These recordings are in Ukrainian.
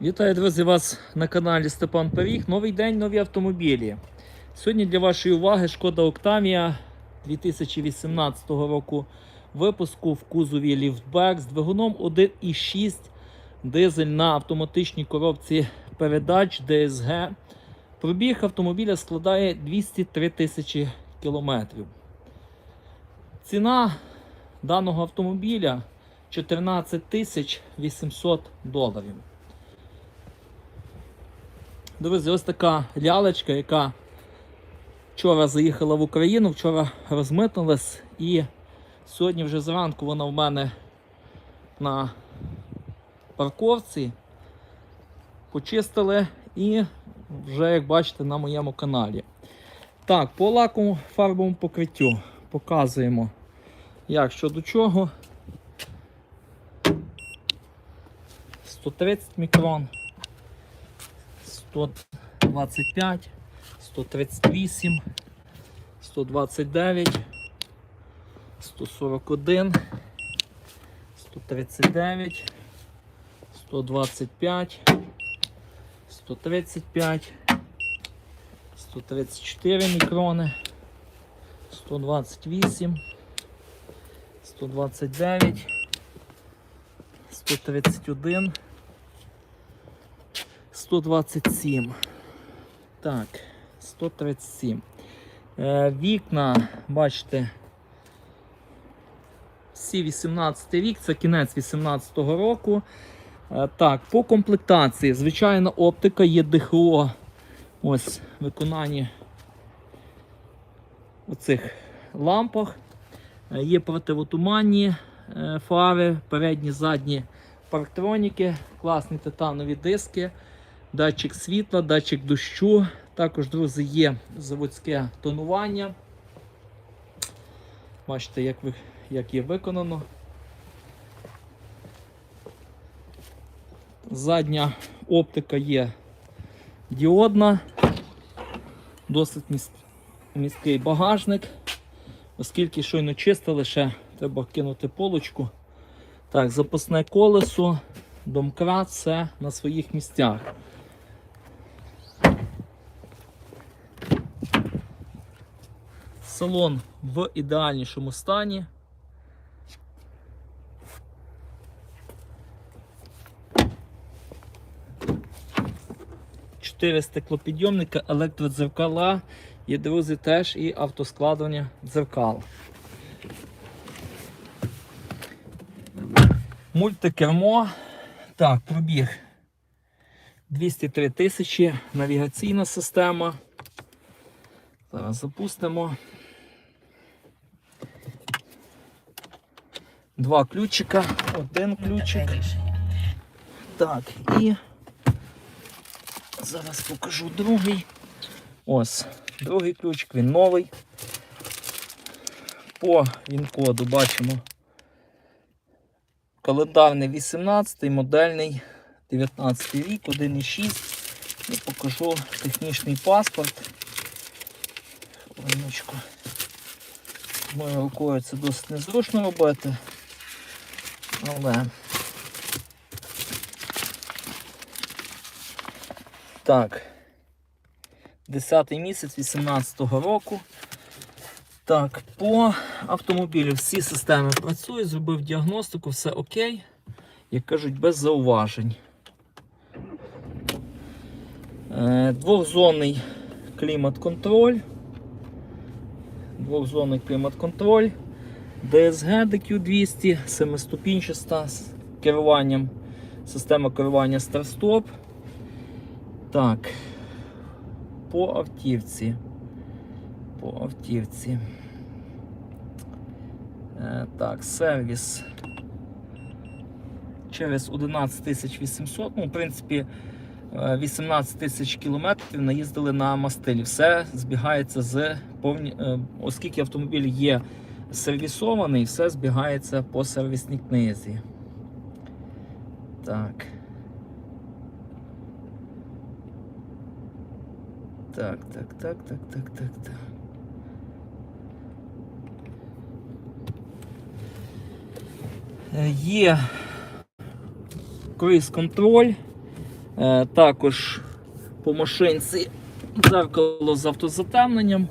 Вітаю, друзі, вас на каналі Степан Пиріг. Новий день, нові автомобілі. Сьогодні для вашої уваги шкода Октавія 2018 року випуску в кузові ліфтбек з двигуном 1,6 дизель на автоматичній коробці передач DSG. Пробіг автомобіля складає 203 тисячі кілометрів. Ціна даного автомобіля 14 тисяч 800 доларів. Друзі, ось така лялечка, яка вчора заїхала в Україну, вчора розмитнулась і сьогодні вже зранку вона в мене на парковці. Почистили і вже, як бачите, на моєму каналі. Так, по лаковому фарбовому покриттю показуємо, як що до чого. 130 мікрон. 125, 138, 129, 141, 139, 125, 135, 134 мікрони, 128, 129, 131, 127. Так, 137. Е, вікна, бачите, всі 18 рік, це кінець 18-го року. Е, так, по комплектації, звичайна оптика є ДХО. Ось виконанні оцих лампах. Е, є противотуманні е, фари, передні, задні парктроніки, класні титанові диски, датчик світла, датчик дощу. Також, друзі, є заводське тонування. Бачите, як, ви, як є виконано. Задня оптика є діодна, досить міст, місткий багажник, оскільки щойно чистили, ще треба кинути полочку. Так, запасне колесо, домкрат, все на своїх місцях. Салон в ідеальнішому стані. Чотири стеклопідйомника, електродзеркала, є, друзі, теж і автоскладування дзеркал. Мультикермо. Так, пробіг 203 тисячі, навігаційна система. Зараз запустимо. Два ключика, один ключик. Так, і зараз покажу другий. Ось, другий ключик, він новий. По він-коду бачимо календарний 18, модельний 19 рік, 1,6. Я покажу технічний паспорт. Хвилиночку. Моєю рукою це досить незручно робити. Але так. 10 місяць 18-го року. Так, по автомобілю всі системи працюють, зробив діагностику, все окей. Як кажуть, без зауважень. Е, Двохзонний клімат-контроль. Двохзонний клімат-контроль. DSG DQ200, семиступінчаста з керуванням, система керування старт-стоп. Так, по автівці. По автівці. Е, так, сервіс через 11800. Ну, в принципі, е, 18 тисяч кілометрів наїздили на мастилі. Все збігається з повні... е, оскільки автомобіль є сервісований, все збігається по сервісній книзі. Так. Так, так, так, так, так, так, так. Е, Є круїз контроль, Е, також по машинці дзеркало з автозатемненням.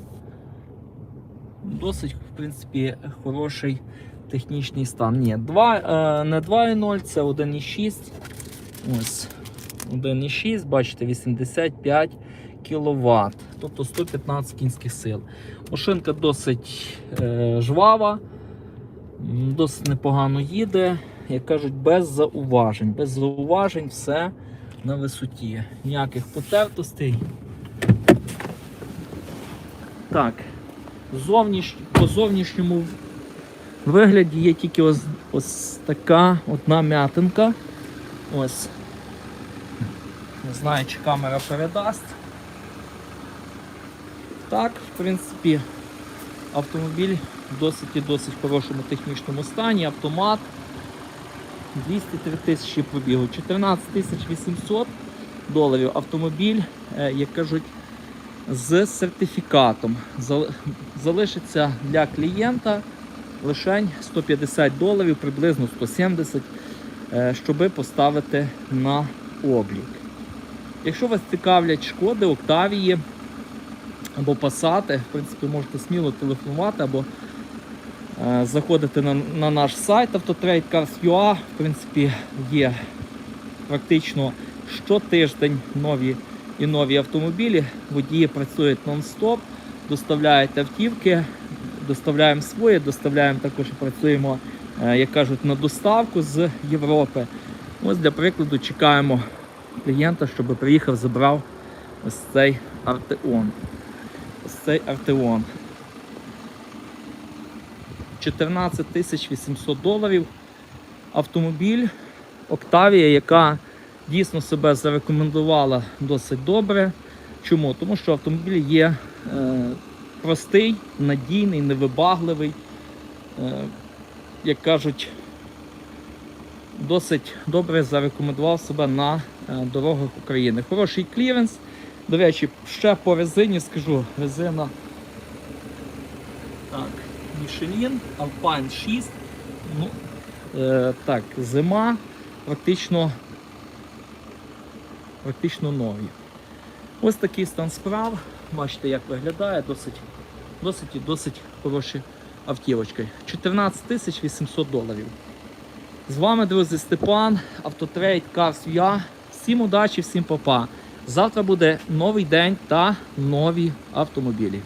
Досить, в принципі, хороший технічний стан. Ні, 2, е, не 2.0, це 1.6. Ось 1.6, бачите, 85 кВт, тобто 115 кінських сил. Машинка досить е, жвава, досить непогано їде. Як кажуть, без зауважень. Без зауважень все на висоті. Ніяких потертостей. Так, зовніш... по зовнішньому вигляді є тільки ось, ось така одна м'ятинка. Ось. Не знаю, чи камера передасть. Так, в принципі, автомобіль в досить і досить хорошому технічному стані. Автомат 203 тисячі пробігу, 14 тисяч 800 доларів. Автомобіль, е, як кажуть, з сертифікатом. Залишиться для клієнта лише 150 доларів, приблизно 170, е, щоби поставити на облік. Якщо вас цікавлять шкоди, Октавії або Пасати, в принципі, можете сміло телефонувати або е, заходити на, на наш сайт Autotrade.Cars.ua. В принципі, є практично щотиждень нові і нові автомобілі. Водії працюють нон-стоп, доставляють автівки, доставляємо своє, доставляємо також і працюємо, е, як кажуть, на доставку з Європи. Ось для прикладу чекаємо клієнта, щоб приїхав, забрав ось цей Артеон. Ось цей Артеон. 14 тисяч 800 доларів. Автомобіль Октавія, яка дійсно себе зарекомендувала досить добре. Чому? Тому що автомобіль є е, простий, надійний, невибагливий. Е, як кажуть, досить добре зарекомендував себе на е, дорогах України. Хороший кліренс. До речі, ще по резині скажу, резина так, Michelin, Alpine 6. Ну, е, так, зима практично, практично нові. Ось такий стан справ. Бачите, як виглядає, досить, досить досить хороші автівочки. 14 тисяч 800 доларів. З вами, друзі, Степан, Автотрейд Cars UA. Всім удачі, всім папа. Завтра буде новий день та нові автомобілі.